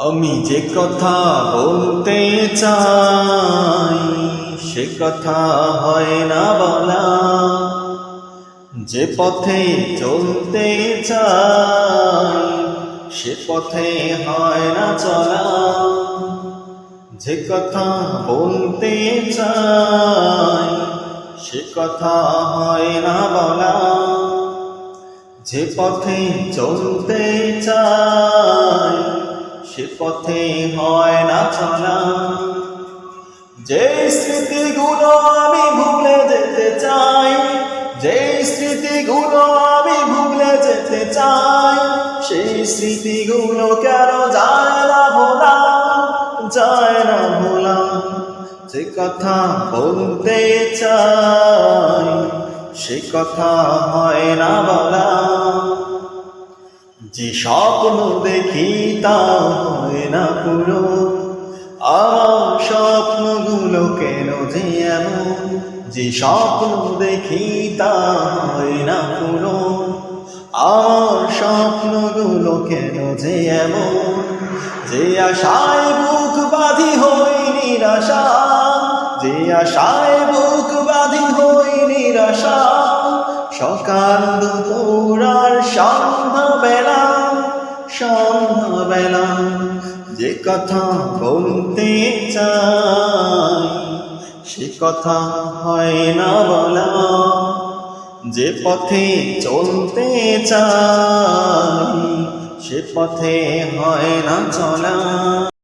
আমি যে কথা বলতে চাই, সে কথা হয় না বলা। যে পথে চলতে চাই, সে পথে হয় না চলা। যে কথা বলতে চাই, সে কথা হয় না বলা। যে পথে চলতে চাই সে পথে হয় না চলা। যে স্মৃতিগুলো আমি ভুলে যেতে চাই যে স্মৃতিগুলো আমি ভুলে যেতে চাই, সেই স্মৃতিগুলো কেন যায় না ভোলা? যায় না ভোলা। যে কথা বলতে চাই, সে কথা হয় না বলা। যে স্বপ্ন দেখি তা হয় না পুরো, আমার স্বপ্নগুলো কেন যে এমন? যে স্বপ্ন দেখি তা হয় না পুরো, আমার স্বপ্নগুলো কেন যে এমন? যে আশায় বুক বাঁধি হই নিরাশা, যে আশায় বুক বাঁধি হই নিরাশা, সকাল দুপুর আর সন্ধ্যাবেলা সন্ধ্যাবেলা যে কথা বলতে চাই, সে কথা হয় না বলা। যে পথে চলতে চাই, সে পথে হয় না চলা।